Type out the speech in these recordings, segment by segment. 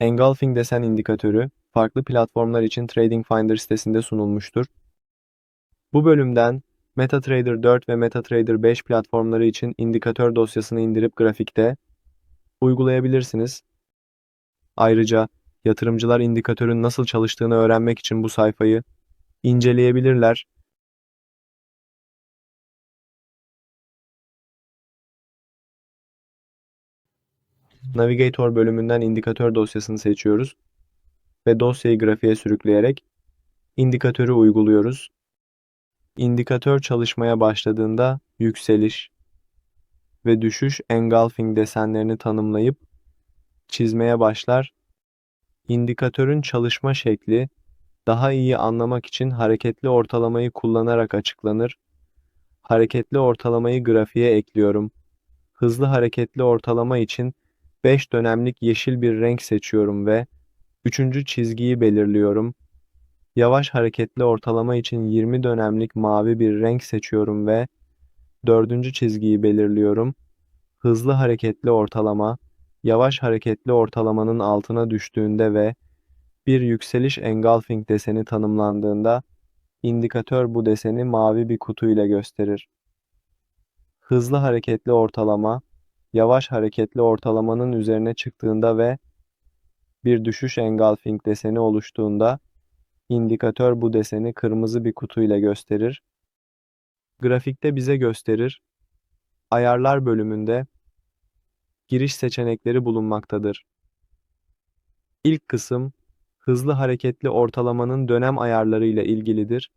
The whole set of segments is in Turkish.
Engulfing desen indikatörü farklı platformlar için Trading Finder sitesinde sunulmuştur. Bu bölümden MetaTrader 4 ve MetaTrader 5 platformları için indikatör dosyasını indirip grafikte uygulayabilirsiniz. Ayrıca yatırımcılar indikatörün nasıl çalıştığını öğrenmek için bu sayfayı inceleyebilirler. Navigator bölümünden indikatör dosyasını seçiyoruz ve dosyayı grafiğe sürükleyerek indikatörü uyguluyoruz. İndikatör çalışmaya başladığında yükseliş ve düşüş engulfing desenlerini tanımlayıp çizmeye başlar. İndikatörün çalışma şekli daha iyi anlamak için hareketli ortalamayı kullanarak açıklanır. Hareketli ortalamayı grafiğe ekliyorum. Hızlı hareketli ortalama için 5 dönemlik yeşil bir renk seçiyorum ve üçüncü çizgiyi belirliyorum. Yavaş hareketli ortalama için 20 dönemlik mavi bir renk seçiyorum ve dördüncü çizgiyi belirliyorum. Hızlı hareketli ortalama, yavaş hareketli ortalamanın altına düştüğünde ve bir yükseliş engulfing deseni tanımlandığında indikatör bu deseni mavi bir kutu ile gösterir. Hızlı hareketli ortalama, yavaş hareketli ortalamanın üzerine çıktığında ve bir düşüş engulfing deseni oluştuğunda indikatör bu deseni kırmızı bir kutu ile gösterir. Grafikte bize gösterir. Ayarlar bölümünde giriş seçenekleri bulunmaktadır. İlk kısım hızlı hareketli ortalamanın dönem ayarları ile ilgilidir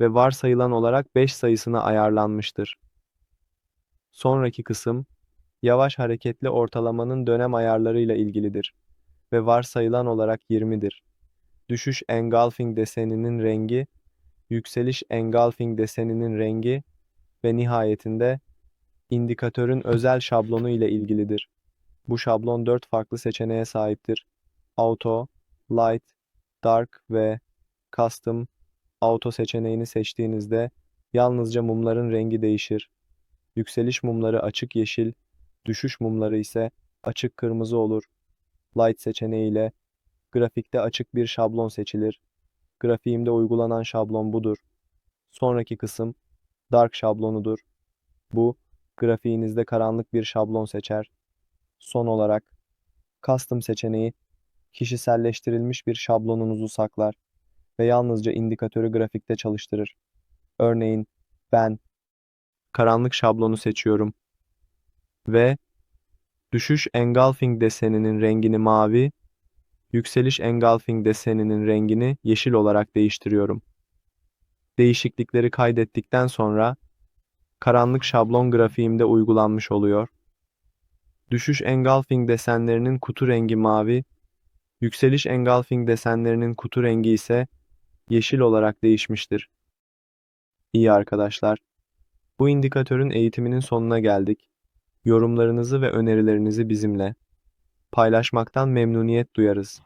ve varsayılan olarak 5 sayısına ayarlanmıştır. Sonraki kısım yavaş hareketli ortalamanın dönem ayarları ile ilgilidir ve varsayılan olarak 20'dir. Düşüş engulfing deseninin rengi, yükseliş engulfing deseninin rengi ve nihayetinde indikatörün özel şablonu ile ilgilidir. Bu şablon 4 farklı seçeneğe sahiptir. Auto, Light, Dark ve Custom. Auto seçeneğini seçtiğinizde yalnızca mumların rengi değişir. Yükseliş mumları açık yeşil, düşüş mumları ise açık kırmızı olur. Light seçeneğiyle grafikte açık bir şablon seçilir. Grafiğimde uygulanan şablon budur. Sonraki kısım Dark şablonudur. Bu, grafiğinizde karanlık bir şablon seçer. Son olarak Custom seçeneği kişiselleştirilmiş bir şablonunuzu saklar ve yalnızca indikatörü grafikte çalıştırır. Örneğin ben karanlık şablonu seçiyorum ve düşüş engulfing deseninin rengini mavi, yükseliş engulfing deseninin rengini yeşil olarak değiştiriyorum. Değişiklikleri kaydettikten sonra karanlık şablon grafiğimde uygulanmış oluyor. Düşüş engulfing desenlerinin kutu rengi mavi, yükseliş engulfing desenlerinin kutu rengi ise yeşil olarak değişmiştir. İyi arkadaşlar, bu indikatörün eğitiminin sonuna geldik. Yorumlarınızı ve önerilerinizi bizimle paylaşmaktan memnuniyet duyarız.